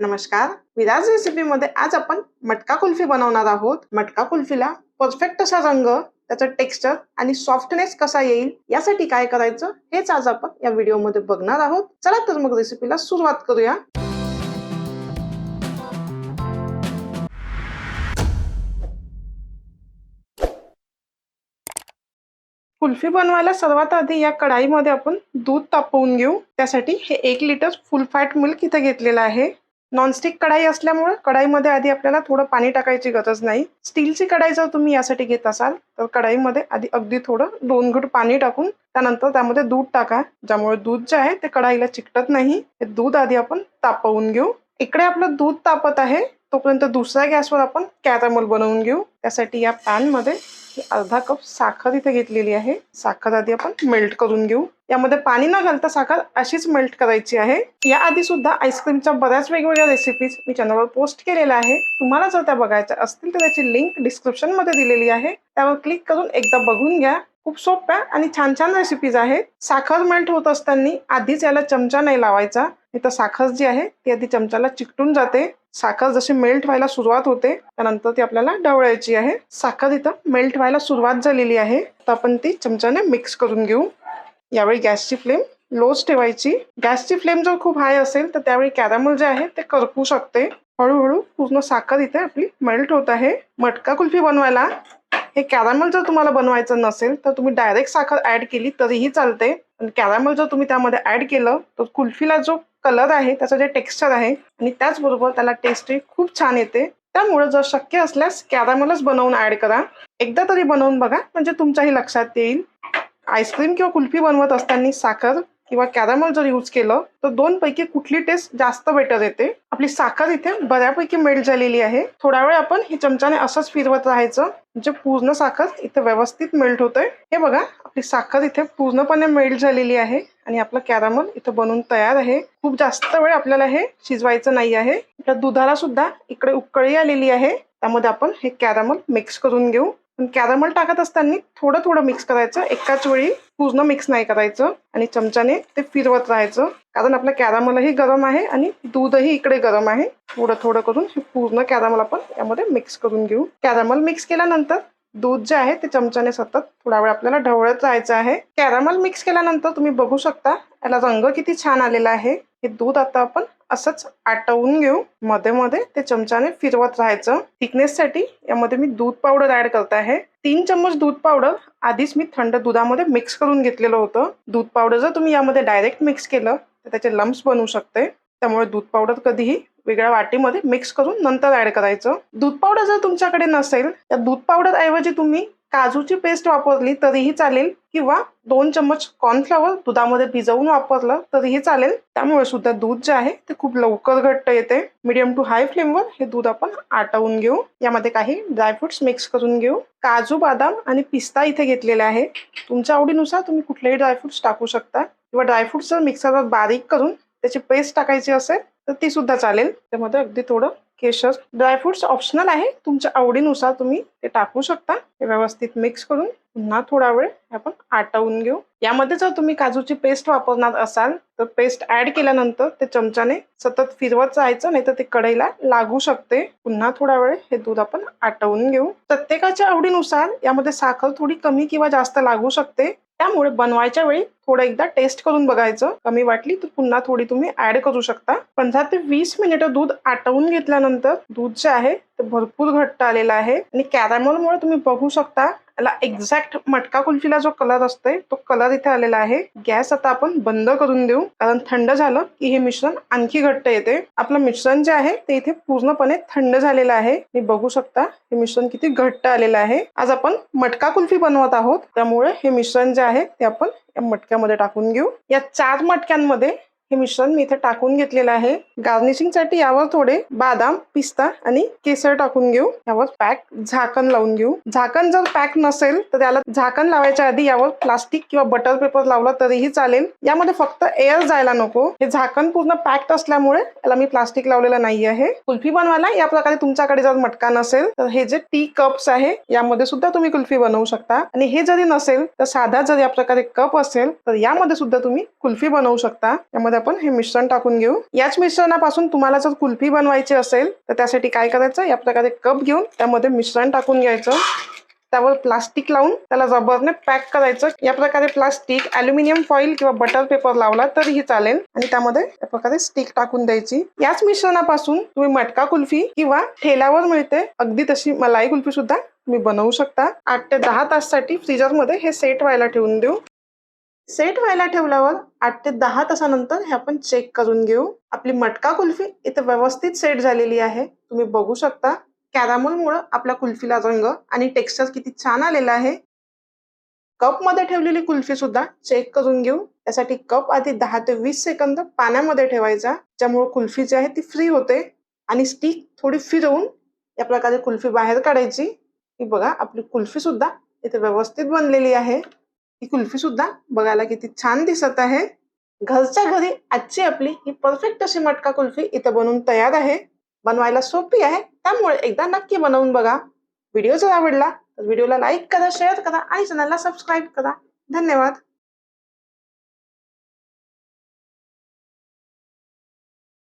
नमस्कार. विराज रेसिपीमध्ये आज आपण मटका कुल्फी बनवणार आहोत. मटका कुल्फीला परफेक्ट असा रंग त्याचं टेक्स्चर आणि सॉफ्टनेस कसा येईल यासाठी काय करायचं हेच आज आपण या व्हिडिओमध्ये बघणार आहोत. चला तर मग रेसिपीला सुरुवात करूया. कुल्फी बनवायला सर्वात आधी या कढाईमध्ये आपण दूध तापवून घेऊ. त्यासाठी हे एक लिटर फुल फॅट मिल्क इथे घेतलेलं आहे. नॉनस्टिक कढाई असल्यामुळे कढाईमध्ये आधी आपल्याला थोडं पाणी टाकायची गरज नाही. स्टीलची कढाई जर तुम्ही यासाठी घेत असाल तर कढाईमध्ये आधी अगदी थोडं दोन घट पाणी टाकून त्यानंतर त्यामध्ये दूध टाका ज्यामुळे दूध जे आहे ते कढाईला चिकटत नाही. हे दूध आधी आपण तापवून घेऊ. इकडे आपलं दूध तापत आहे तोपर्यंत दुसऱ्या गॅसवर आपण कॅरामल बनवून घेऊ. त्यासाठी या पॅनमध्ये अर्धा कप साखर इथे घेतलेली आहे. साखर आधी आपण मेल्ट करून घेऊ. यामध्ये पाणी न घालता साखर अशीच मेल्ट करायची आहे. या आधी सुद्धा आईस्क्रीमच्या बऱ्याच वेगवेगळ्या रेसिपीज मी चॅनलवर पोस्ट केलेल्या आहे तुम्हाला जर त्या बघायच्या असतील तर त्याची लिंक डिस्क्रिप्शनमध्ये दिलेली आहे. त्यावर क्लिक करून एकदा बघून घ्या. खूप सोप्या आणि छान छान रेसिपीज आहेत. साखर मेल्ट होत असताना आधीच याला चमचा नाही लावायचा. नाही तर साखर जी आहे ती आधी चमचाला चिकटून जाते. साखर जशी मेल्ट व्हायला सुरुवात होते त्यानंतर ती आपल्याला ढवळायची आहे. साखर इथं मेल्ट व्हायला सुरुवात झालेली आहे. तर आपण ती चमच्याने मिक्स करून घेऊ. यावेळी गॅसची फ्लेम लोच ठेवायची. गॅसची फ्लेम जर खूप हाय असेल तर त्यावेळी कॅरमल जे आहे ते करपू शकते. हळूहळू पूर्ण साखर इथे आपली मेल्ट होत आहे. मटका कुल्फी बनवायला हे कॅरामेल जर तुम्हाला बनवायचं नसेल तर तुम्ही डायरेक्ट साखर ऍड केली तरीही चालते पण कॅरामेल जर तुम्ही त्यामध्ये ऍड केलं तर कुल्फीला जो कलर आहे त्याचं जे टेक्स्चर आहे आणि त्याचबरोबर त्याला टेस्टही खूप छान येते. त्यामुळे जर शक्य असल्यास कॅरामेलच बनवून ऍड करा. एकदा तरी बनवून बघा म्हणजे तुमच्याही लक्षात येईल. आईस्क्रीम किंवा कुल्फी बनवत असताना साखर किंवा कॅरमल जर यूज केलं तर दोन पैकी कुठली टेस्ट जास्त बेटर येते? आपली साखर इथे बऱ्यापैकी मेल्ट झालेली आहे. थोडा वेळ आपण हे चमच्याने असंच फिरवत राहायचं. म्हणजे पूर्ण साखर इथे व्यवस्थित मेल्ट होतंय. हे बघा आपली साखर इथे पूर्णपणे मेल्ट झालेली आहे आणि आपलं कॅरमल इथं बनवून तयार आहे. खूप जास्त वेळ आपल्याला हे शिजवायचं नाही आहे. दुधाला सुद्धा इकडे उकळी आलेली आहे. त्यामध्ये आपण हे कॅरमल मिक्स करून घेऊ. पण कॅरमल टाकत असताना थोडं थोडं मिक्स करायचं. एकाच वेळी पूर्ण मिक्स नाही करायचं आणि चमच्याने ते फिरवत राहायचं. कारण आपलं कॅरमलही गरम आहे आणि दूधही इकडे गरम आहे. थोडं थोडं करून हे पूर्ण कॅरमल आपण यामध्ये मिक्स करून घेऊ. कॅरमल मिक्स केल्यानंतर दूध जे आहे ते चमच्याने सतत थोडा वेळ आपल्याला ढवळत राहायचं आहे. कॅरमल मिक्स केल्यानंतर तुम्ही बघू शकता याला रंग किती छान आलेला आहे. हे दूध आता आपण असंच आटवून घेऊ. मध्ये मध्ये ते चमचाने फिरवत राहायचं. थिकनेससाठी यामध्ये मी दूध पावडर ऍड करत आहे. तीन चम्मच दूध पावडर आधीच मी थंड दुधामध्ये मिक्स करून घेतलेलं होतं. दूध पावडर जर तुम्ही यामध्ये डायरेक्ट मिक्स केलं तर त्याचे लम्स बनू शकते. त्यामुळे दूध पावडर कधीही वेगळ्या वाटीमध्ये मिक्स करून नंतर ऍड करायचं. दूध पावडर जर तुमच्याकडे नसेल तर दूध पावडर ऐवजी तुम्ही काजूची पेस्ट वापरली तरीही चालेल किंवा दोन चम्मच कॉर्नफ्लॉवर दुधामध्ये भिजवून वापरलं तरीही चालेल. त्यामुळे सुद्धा दूध जे आहे ते खूप लवकर घट्ट येते. मिडियम टू हाय फ्लेमवर हे दूध आपण आटवून घेऊ. यामध्ये काही ड्रायफ्रुट्स मिक्स करून घेऊ. काजू बदाम आणि पिस्ता इथे घेतलेले आहे. तुमच्या आवडीनुसार तुम्ही कुठलेही ड्रायफ्रुट्स टाकू शकता. किंवा ड्रायफ्रुट्स जर मिक्सरवर बारीक करून त्याची पेस्ट टाकायची असेल तर ती सुद्धा चालेल. त्यामध्ये अगदी थोडं केशर ड्रायफ्रुट्स ऑप्शनल आहे. तुमच्या आवडीनुसार तुम्ही ते टाकू शकता. हे व्यवस्थित मिक्स करून पुन्हा थोडा वेळ आपण आटवून घेऊ. यामध्ये जर तुम्ही काजूची पेस्ट वापरणार असाल तर पेस्ट ऍड केल्यानंतर ते चमच्याने सतत फिरवत जायचं नाही तर ते कढईला लागू शकते. पुन्हा थोडा वेळ हे दूध आपण आटवून घेऊ. प्रत्येकाच्या आवडीनुसार यामध्ये साखर थोडी कमी किंवा जास्त लागू शकते. त्यामुळे बनवायच्या वेळी थोडं एकदा टेस्ट करून बघायचं. कमी वाटली तर पुन्हा थोडी तुम्ही ऍड करू शकता. पंधरा ते वीस मिनिटं दूध आटवून घेतल्यानंतर दूध जे आहे ते भरपूर घट्ट आलेलं आहे. आणि कॅरमलमुळे तुम्ही बघू शकता याला एक्झॅक्ट मटका कुल्फीला जो कलर असतोय तो कलर इथे आलेला आहे. गॅस आता आपण बंद करून देऊ कारण थंड झालं की हे मिश्रण आणखी घट्ट येते. आपलं मिश्रण जे आहे ते इथे पूर्णपणे थंड झालेलं आहे. मी बघू शकता हे मिश्रण किती घट्ट आलेलं आहे. आज आपण मटका कुल्फी बनवत आहोत त्यामुळे हे मिश्रण जे आहे ते आपण या मटक्यामध्ये टाकून घेऊ. या चार मटक्यांमध्ये हे मिश्रण मी इथे टाकून घेतलेलं आहे. गार्निशिंगसाठी यावर थोडे बादाम पिस्ता आणि केसर टाकून घेऊ. यावर पॅक झाकण लावून घेऊ. झाकण जर पॅक नसेल तर त्याला झाकण लावायच्या आधी यावर प्लास्टिक किंवा बटर पेपर लावला तरीही चालेल. यामध्ये फक्त एअर जायला नको. हे झाकण पूर्ण पॅक्ड असल्यामुळे याला मी प्लास्टिक लावलेलं नाही आहे. कुल्फी बनवायला या प्रकारे तुमच्याकडे जर मटका नसेल तर हे जे टी कप्स आहे यामध्ये सुद्धा तुम्ही कुल्फी बनवू शकता. आणि हे जरी नसेल तर साधा जर या प्रकारे कप असेल तर यामध्ये सुद्धा तुम्ही कुल्फी बनवू शकता. यामध्ये आपण हे मिश्रण टाकून घेऊ. याच मिश्रणापासून तुम्हाला जर कुल्फी बनवायची असेल तर त्यासाठी काय करायचं? या प्रकारे कप घेऊन त्यामध्ये मिश्रण टाकून घ्यायचं. त्यावर प्लास्टिक लावून त्याला रबरने पॅक करायचं. या प्रकारे प्लास्टिक अल्युमिनियम फॉईल किंवा बटर पेपर लावला तरीही चालेल. आणि त्यामध्ये या प्रकारे स्टिक टाकून द्यायची. याच मिश्रणापासून तुम्ही मटका कुल्फी किंवा ठेल्यावर मिळते. अगदी तशी मलाई कुल्फी सुद्धा तुम्ही बनवू शकता. आठ ते दहा ताससाठी फ्रीजरमध्ये हे सेट व्हायला ठेवून देऊ. सेट व्हायला ठेवल्यावर आठ ते दहा तासानंतर हे आपण चेक करून घेऊ. आपली मटका कुल्फी इथे व्यवस्थित सेट झालेली आहे. तुम्ही बघू शकता. कॅरामल मुळे आपल्या कुल्फीला रंग आणि टेक्स्चर किती छान आलेला आहे. कपमध्ये ठेवलेली कुल्फी सुद्धा चेक करून घेऊ. त्यासाठी कप आधी दहा ते वीस सेकंद पाण्यामध्ये ठेवायचा. ज्यामुळे कुल्फी जी आहे ती फ्री होते. आणि स्टिक थोडी फिरवून या प्रकारे कुल्फी बाहेर काढायची. की बघा आपली कुल्फी सुद्धा इथे व्यवस्थित बनलेली आहे. ही कुल्फी सुद्धा बघायला किती छान दिसत आहे. घरच्या घरी आजची आपली ही परफेक्ट अशी मटका कुल्फी इथे बनवून तयार आहे. बनवायला सोपी आहे. त्यामुळे एकदा नक्की बनवून बघा. व्हिडिओ जर आवडला तर व्हिडिओला लाईक करा शेअर करा आणि चॅनलला सबस्क्राईब करा. धन्यवाद.